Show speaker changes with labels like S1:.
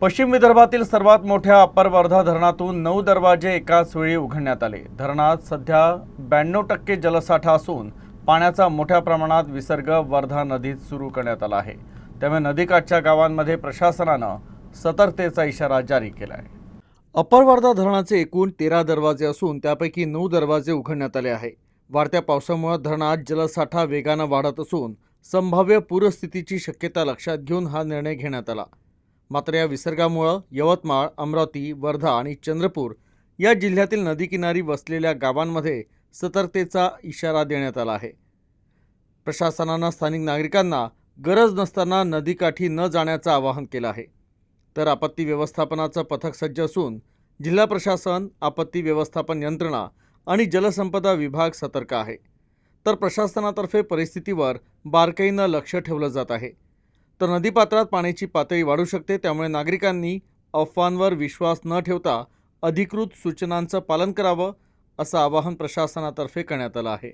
S1: पश्चिम विदर्भातील सर्वात मोठ्या अप्पर वर्धा धरणातून नऊ दरवाजे एकाच वेळी उघडण्यात आले. धरणात सध्या ब्याण्णव टक्के जलसाठा असून पाण्याचा मोठ्या प्रमाणात विसर्ग वर्धा नदीत सुरू करण्यात आला आहे. त्यामुळे नदीकाठच्या गावांमध्ये प्रशासनानं सतर्कतेचा इशारा जारी केला आहे अप्पर वर्धा धरणाचे एकूण तेरा दरवाजे असून त्यापैकी नऊ दरवाजे उघडण्यात आले आहे. वाढत्या पावसामुळे धरणात जलसाठा वेगानं वाढत असून संभाव्य पूरस्थितीची शक्यता लक्षात घेऊन हा निर्णय घेण्यात आला. मात्र या विसर्गामुळं यवतमाळ अमरावती वर्धा आणि चंद्रपूर या जिल्ह्यातील नदीकिनारी वसलेल्या गावांमध्ये सतर्कतेचा इशारा देण्यात आला आहे. प्रशासनानं स्थानिक नागरिकांना गरज नसताना नदीकाठी न जाण्याचं आवाहन केलं आहे. तर आपत्ती व्यवस्थापनाचं पथक सज्ज असून जिल्हा प्रशासन आपत्ती व्यवस्थापन यंत्रणा आणि जलसंपदा विभाग सतर्क आहे. तर प्रशासनातर्फे परिस्थितीवर बारकाईनं लक्ष ठेवलं जात आहे. तर नदीपात्रात पाण्याची पातळी वाढू शकते त्यामुळे नागरिकांनी अफवांवर विश्वास न ठेवता अधिकृत सूचनांचं पालन करावं असं आवाहन प्रशासनातर्फे करण्यात आलं आहे.